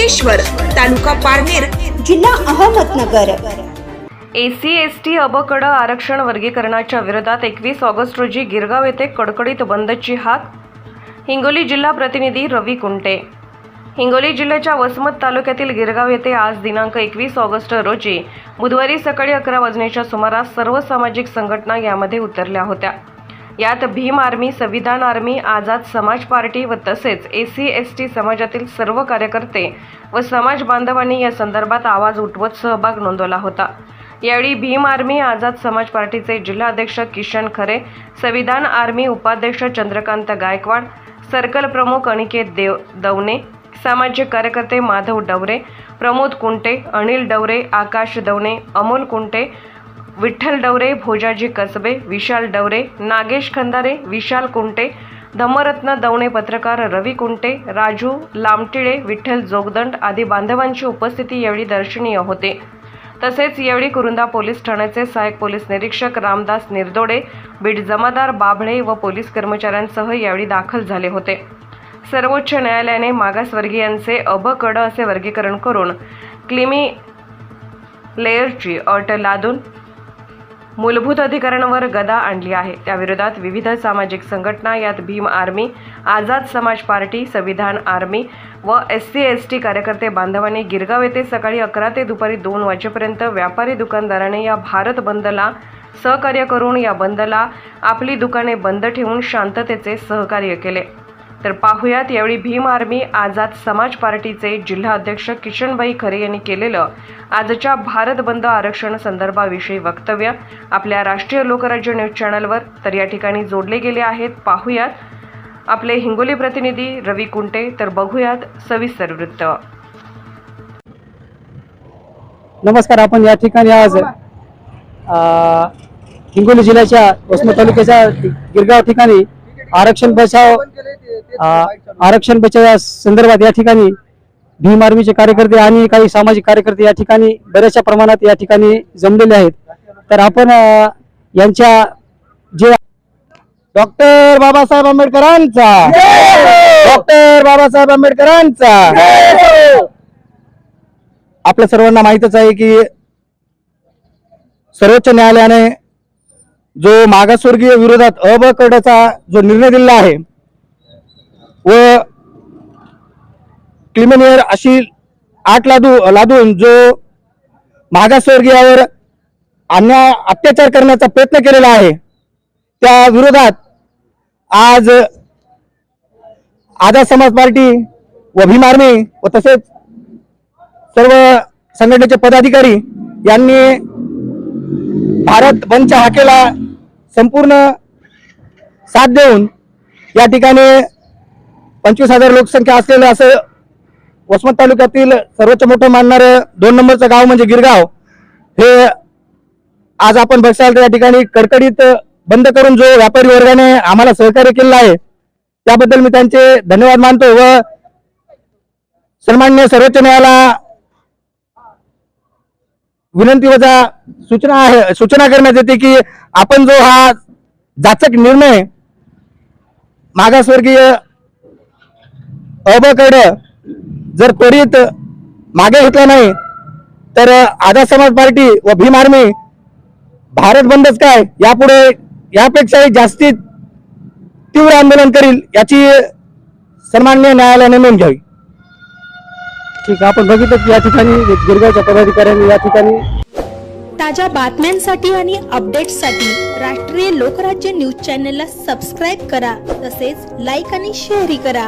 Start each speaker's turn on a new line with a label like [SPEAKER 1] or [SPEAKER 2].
[SPEAKER 1] लंकेश्वर तालुका पारनेर
[SPEAKER 2] जिल्हा Ahmednagar.
[SPEAKER 3] SC S T अबकड आरक्षण वर्गीकरणाच्या विरोधात एकवीस ऑगस्ट रोजी गिरगाव येथे कडकडीत बंदची हाक हिंगोली जिल्हा प्रतिनिधी रवी कुंटे. हिंगोली जिल्ह्याच्या वसमत तालुक्यातील गिरगाव येथे आज दिनांक एकवीस ऑगस्ट रोजी बुधवारी सकाळी अकरा वाजण्याच्या सुमारास सर्व सामाजिक संघटना यामध्ये उतरल्या होत्या. यात भीम आर्मी संविधान आर्मी आझाद समाज पार्टी व तसेच ए सी एस टी समाजातील सर्व कार्यकर्ते व समाज बांधवांनी या संदर्भात आवाज उठवत सहभाग नोंदवला होता. यावेळी भीम आर्मी आझाद समाज पार्टीचे जिल्हाध्यक्ष किशन खरे संविधान आर्मी उपाध्यक्ष चंद्रकांत गायकवाड सर्कल प्रमुख अनिकेत देव दवणे सामाजिक कार्यकर्ते माधव डवरे प्रमोद कुंटे अनिल डवरे आकाश दवणे अमोल कुंटे विठ्ठल डवरे भोजाजी कसबे विशाल डवरे नागेश खंदारे विशाल कुंटे धम्मरत्न दवणे पत्रकार रवी कुंटे राजू लामटिळे विठ्ठल जोगदंड आदी बांधवांची उपस्थिती यावेळी दर्शनीय होते. तसेच यावेळी कुरुंदा पोलीस ठाण्याचे सहाय्यक पोलीस निरीक्षक रामदास निरदोडे बीड जमादार बाभळे व पोलीस कर्मचाऱ्यांसह यावेळी दाखल झाले होते. सर्वोच्च न्यायालयाने मागासवर्गीयांचे अब कड असे वर्गीकरण करून क्लिमी लेयरची अट लादून मूलभूत अधिकारांवर गदा आणली आहे. त्याविरोधात विविध सामाजिक संघटना यात भीम आर्मी आझाद समाज पार्टी संविधान आर्मी व एस सी एस टी कार्यकर्ते बांधवांनी गिरगाव येथे सकाळी अकरा ते दुपारी दोन वाजेपर्यंत व्यापारी दुकानदाराने या भारत बंदला सहकार्य करून या बंदला आपली दुकाने बंद ठेवून शांततेचे सहकार्य केले. तर पाहुयात यावेळी भीम आर्मी आझाद समाज पार्टीचे जिल्हा अध्यक्ष किशनभाई खरे यांनी केलेलं आजच्या भारत बंद आरक्षण संदर्भाविषयी वक्तव्य. आपल्या राष्ट्रीय लोकराज्य न्यूज चॅनलवर तर या ठिकाणी जोडले गेले आहेत. पाहुयात आपले हिंगोली प्रतिनिधी रवी कुंटे. तर बघूयात सविस्तर वृत्त.
[SPEAKER 4] नमस्कार आपण या ठिकाणी आज हिंगोली जिल्ह्याच्या वसमत तालुक्याच्या गिरगाव ठिकाणी आरक्षण बचाव आरक्षण बचाव या संदर्भात या ठिकाणी भीम आर्मीचे कार्यकर्ते आणि काही सामाजिक कार्यकर्ते या ठिकाणी बऱ्याचशा प्रमाणात या ठिकाणी जमलेले आहेत. तर आपण यांच्या जे डॉक्टर बाबासाहेब आंबेडकरांचा डॉक्टर बाबासाहेब आंबेडकरांचा आपल्या सर्वांना माहितच आहे की सर्वोच्च न्यायालयाने जो मागासवर्गीय विरोधात अ करण्याचा जो निर्णय दिला आहे व क्लिमेनियर अशी आठ लादू लादून जो मागासवर्गीयावर अन्याय अत्याचार करण्याचा प्रयत्न केलेला आहे त्या विरोधात आज आझाद समाज पार्टी व भीम आर्मी व तसेच सर्व संघटनेचे पदाधिकारी यांनी भारत बंदच्या हाकेला संपूर्ण साथ देऊन या ठिकाणी पंचवीस हजार लोकसंख्या असलेलं असं वसमत तालुक्यातील सर्वोच्च मोठं मानणारं दोन नंबरचं गाव म्हणजे गिरगाव हे आज आपण बघसाल तर या ठिकाणी कडकडीत बंद करून जो व्यापारी वर्गाने आम्हाला सहकार्य केलेलं आहे त्याबद्दल मी त्यांचे धन्यवाद मानतो व सन्मान्य सर्वोच्च न्यायालया विनंती वजा सूचना आहे सूचना करण्यात येते की आपण जो हा जाचक निर्णय मागासवर्गीय अबकड जर त्वरित मागे घेतला नाही तर आझाद समाज पार्टी व भीम आर्मी भारत बंदच काय यापुढे यापेक्षाही जास्तीत तीव्र आंदोलन करील याची सन्मान्य न्यायालयाने नोंद घ्यावी. ठीक आहे आपण बघितलं की या ठिकाणी गिरगावच्या पदाधिकाऱ्यांनी या ठिकाणी
[SPEAKER 2] ताज्या बातम्यांसाठी आणि अपडेट्ससाठी राष्ट्रीय लोकराज्य न्यूज चॅनलला सबस्क्राईब करा तसेच लाईक आणि शेअरही करा.